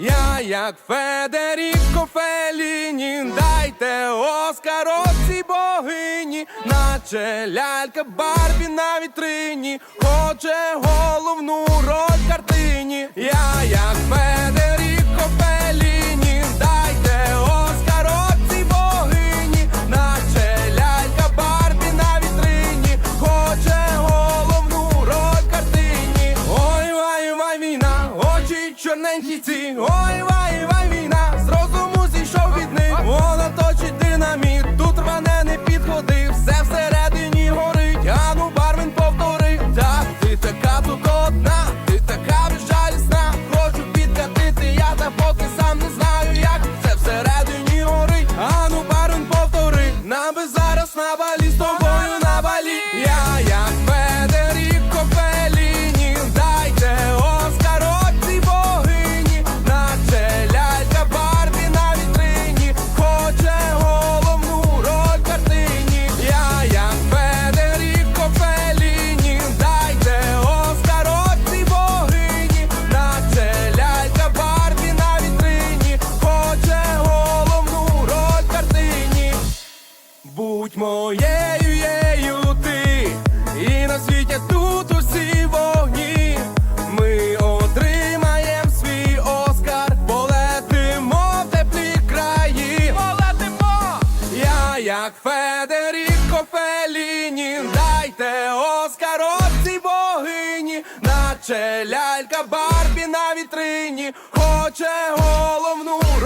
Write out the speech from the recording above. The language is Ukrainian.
Я як Федеріко Феліні, дайте Оскаровці богині, наче лялька Барбі на вітрині, хоче головну роль в очі ой, вай, вай, війна, з розуму зійшов від них. Вона точить динаміт, тут рване не підходи, все всередині горить, а ну бармен повтори. Так, ти така тут ти така безжалісна, хочу підкатити, я та поки сам не знаю, як це всередині горить. А ну бармен повтори, нам би зараз на балі з тобою на балі. Я як Будь моєю єю ти, і на світі тут усі вогні. Ми отримаєм свій Оскар, полетимо в теплі краї. Полетимо! Я як Федеріко Феліні, дайте Оскаровці богині, наче лялька Барбі на вітрині, хоче голову.